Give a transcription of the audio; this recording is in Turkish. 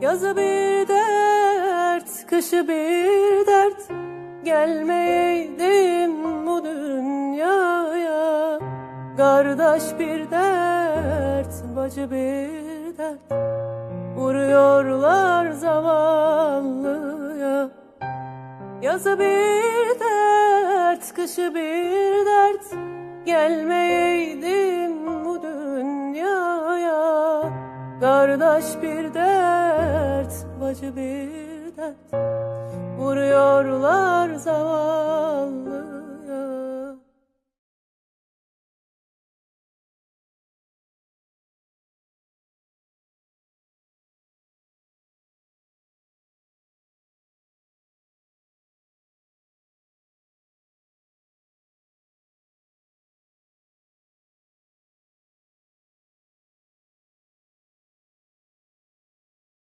Yazı bir dert, kışı bir dert. Gelmeyeydim bu dünyaya. Kardeş bir dert, bacı bir dert. Vuruyorlar zavallıya. Yazı bir dert, kışı bir dert. Gelmeyeydim Kardeş bir dert, bacı bir dert. Vuruyorlar zavallı